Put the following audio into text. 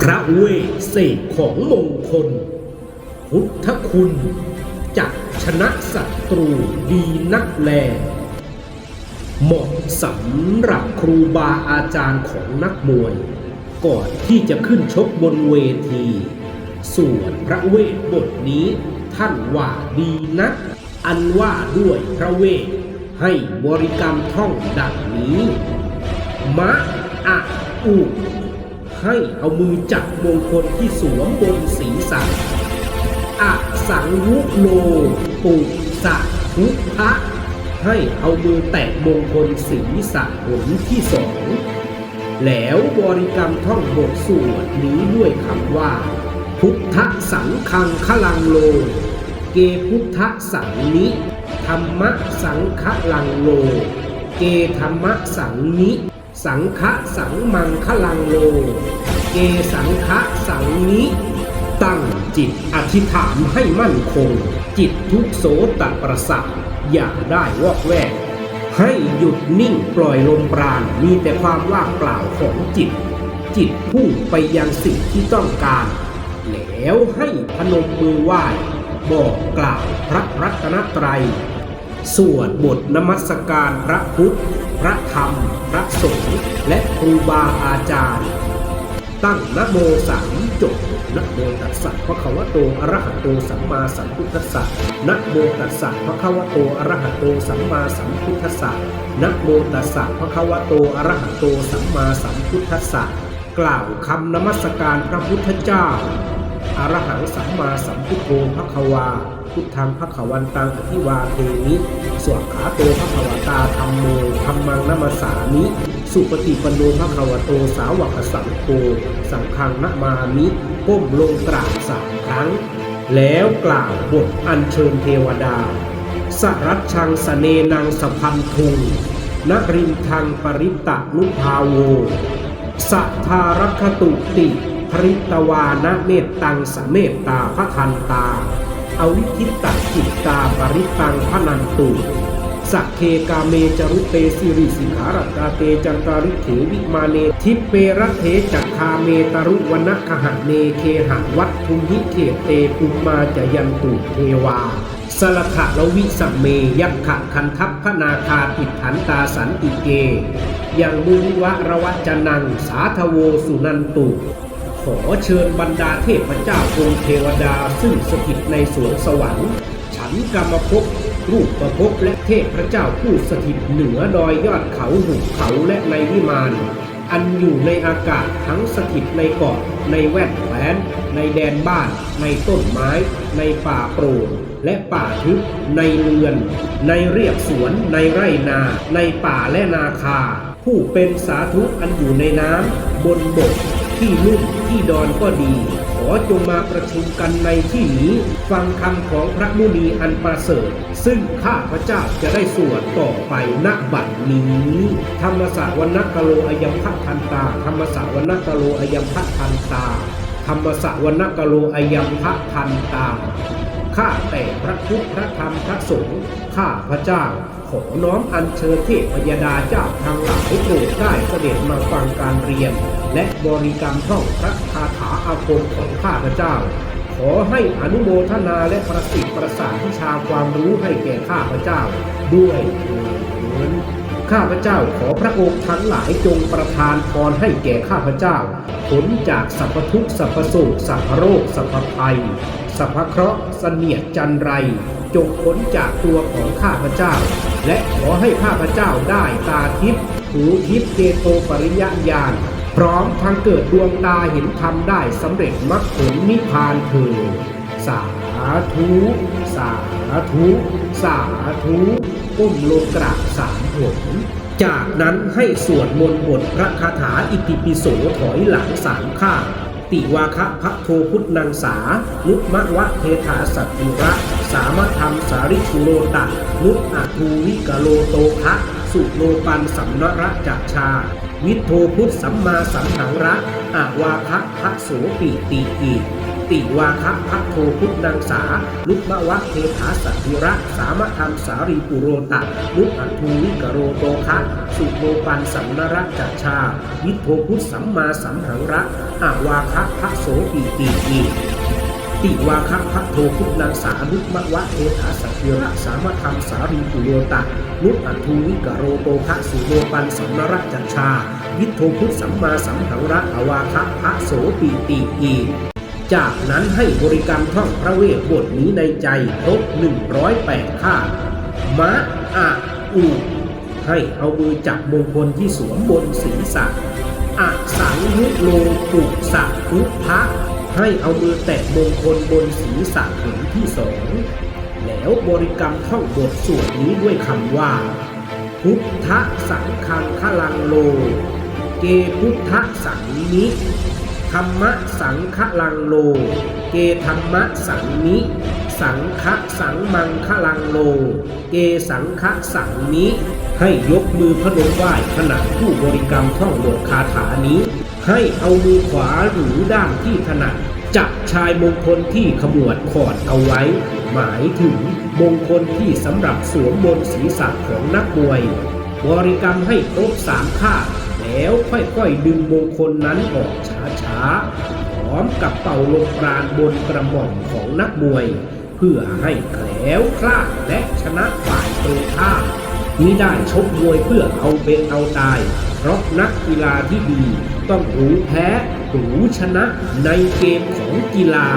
พระเวสเสกของมงคล พุทธคุณจักชนะศัตรูดีนักแล เหมาะสำหรับครูบาอาจารย์ของนักมวย ก่อนที่จะขึ้นชกบนเวที ส่วนพระเวทบทนี้ท่านว่าดีนัก อันว่าด้วยพระเวทให้บริกรรมท่องดังนี้ มะอะอุ ให้เอามือจับมงคลที่สวมบนศีรษะอะสังวุโลปุสะทุพะให้เอามือแตะมงคลศีรษะหนที่สองแล้วบริกรรมท่องบทสวดนี้ด้วยคำว่า พุทธสังคังขลังโล เกพุทธสังนิธรรมสังฆลังโล เกธรรมสังนิ สังฆสังมังคลังโล เกสังฆสังนิตั้งจิตอธิษฐานให้มั่นคง จิตทุกโสตประสาทอย่าได้วอกแวก ให้หยุดนิ่งปล่อยลมปราณมีแต่ความว่างเปล่าของจิต จิตพุ่งไปยังสิ่งที่ต้องการ แล้วให้พนมมือไหว้บอกกล่าวพระรัตนตรัย สวดบทนมัสการพระพุทธ พระธรรม พระสงฆ์และครูบาอาจารย์ ตั้งนะโมสามจบนะโมตัสสะพระคะวะโตอะระหะโตสัมมาสัมพุทธัสสะนะโมตัสสะพระคะวะโตอะระหะโตสัมมาสัมพุทธัสสะนะโมตัสสะพระคะวะโตอะระหะโตสัมมาสัมพุทธัสสะกล่าวคำนมัสการพระพุทธเจ้า อรหังสัมมาสัมพุทโธพระควา พุทธังพระขวันตังอธิวาเทนิสวขาโตพระขวตาธรรมโมธรรมังนัมสามิ สุปฏิปันโนพระขวโตสาวกสังโฆสังฆังนมามิก้มลงกราบสามครั้ง แล้วกล่าวบทอัญเชิญเทวดา สรัชชังสเนนังสพันทุงนรินทังปริตะนุภาโวสัทธารัคตุติ ภริตวานะเมตตังสเมตตาพระทันตาอวิคิตตจิตตาปริตังพนันตุสักเคกาเมจรุเตสิริสิขารตาเตจันตาริเขวิมาเนทิปเปรเทจักคาเมตรุวนะคหะเนเคหะวัตทุมหิเขเตปุมมาจยันตุเทวาสลขะลวิสัมเมยักขะคันทัพพนาคาติฐันตาสันติเกยังมุนิวะระวะจนังสาทโวสุนันตุ ขอเชิญบรรดาเทพเจ้าองค์เทวดาซึ่งสถิตในสวงสวรรค์ ฉันกรรมภพรูปประภพและเทพพระเจ้าผู้สถิตเหนือดอยยอดเขาหุบเขาและในวิมานอันอยู่ในอากาศทั้งสถิตในเกาะในแวดแหวนในแดนบ้าน ในต้นไม้ ในป่าโปร่งและป่าทึบในเรือน ในเรียบสวน ในไร่นา ในป่าและนาคา ผู้เป็นสาธุอันอยู่ในน้ำบนบกที่ลุ่ม ที่ดอนก็ดี ขอจงมาประชุมกันในที่นี้ ฟังคำของพระมุนีอันประเสริฐ ซึ่งข้าพระเจ้าจะได้สวดต่อไปณบัดนี้ ธรรมสวนักโลอยัมพัทันตา ธรรมสวนักโลอยัมพัทันตา ธรรมสวนักโลอยัมพัทันตา ข้าแต่พระพุทธพระธรรมพระสงฆ์ ข้าพระเจ้าขอน้อมอัญเชิญเทพยดาเจ้าทางหลายโปรดได้เสด็จมาฟังการเรียน และบริกรรมท่องพระคาถาอาคมของข้าพเจ้า ขอให้อนุโมทนาและประสิทธิ์ประสานวิชาความรู้ให้แก่ข้าพเจ้า ด้วยเถิดข้าพเจ้าขอพระองค์ทั้งหลายจงประทานพรให้แก่ข้าพเจ้าผลจากสัพพทุกสัพพโศกสัพพโรคสัพพภัยสัพพเคราะห์เสนียดจันไร จงพ้นจากตัวของข้าพเจ้า และขอให้ข้าพเจ้าได้ตาทิพย์หูทิพย์เจโตปริยญาณ พร้อมทั้งเกิดดวงตาเห็นธรรมได้สำเร็จมรรคผลนิพพานเถิดสาธุ สาธุ สาธุก้มลงกราบสามหนจากนั้นให้สวดมนต์บทพระคาถาอิติปิโสถอยหลังสามข้างติวาคะพระโทพุทธนังสา นุมะวะเทถาสัตติระ สามธรรมสาริชุโรตะ นุอาทูวิกโลโตคะสุโลปันสัมนระจักชา วิทโทพุทธสัมมาสัมหังระอาวาคะพระโสปิติอีติวาคะพัทโทพุทธังสา ลุกมะวะเทถาสัตธิระ สามะธรรมสารีปุโรตะลุกอัทูวิกโรโตคะสุโภปันสัมนรัจจชา วิโทพุทธสัมมาสัมหังระอาวาคะพระโสปีติอีติวาคะพัทโทพุทธังสาลุกมะวะเทถาสัตธิระ สามะธรรมสารีปุโรตะ ลุกอัทูวิกโรโตคะสุโภปันสัมรัจจชา วิโทพุทธสัมมาสัมหังระอวาคะพระโสปีติอีจากนั้นให้บริกรรมท่องพระเวทบทนี้ในใจครบ108ข้ามะอะอุให้เอามือจับมงคลที่สวมบนศีรษะอะสังยุโลปุสักพุพะให้เอามือแตะมงคลบนศีรษะแห่งที่สอง แล้วบริกรรมท่องบทสวดนี้ด้วยคำว่า พุทธสังฆังคลังโล เกพุทธสังนิธรรมะสังฆลังโล เกธรรมะสังนิ สังฆสังมังคลังโล เกสังฆสังนิ ให้ยกมือพนมไหว้ขณะผู้บริกรรมท่องบทคาถานี้ ให้เอามือขวาหรือด้านที่ถนัด จับชายมงคลที่ขมวดขอดเอาไว้ หมายถึงมงคลที่สำหรับสวมบนศีรษะของนักมวย บริกรรมให้ครบสามข้าแล้วค่อยๆดึงมงคลนั้นออกช้าๆพร้อมกับเป่าลมปราณบนกระหม่อมของนักมวย เพื่อให้แคล้วคลาดและชนะฝ่ายตรงข้ามมิได้ชกมวยเพื่อเอาเป็นเอาตาย เพราะนักกีฬาที่ดีต้องรู้แพ้รู้ชนะในเกมของกีฬา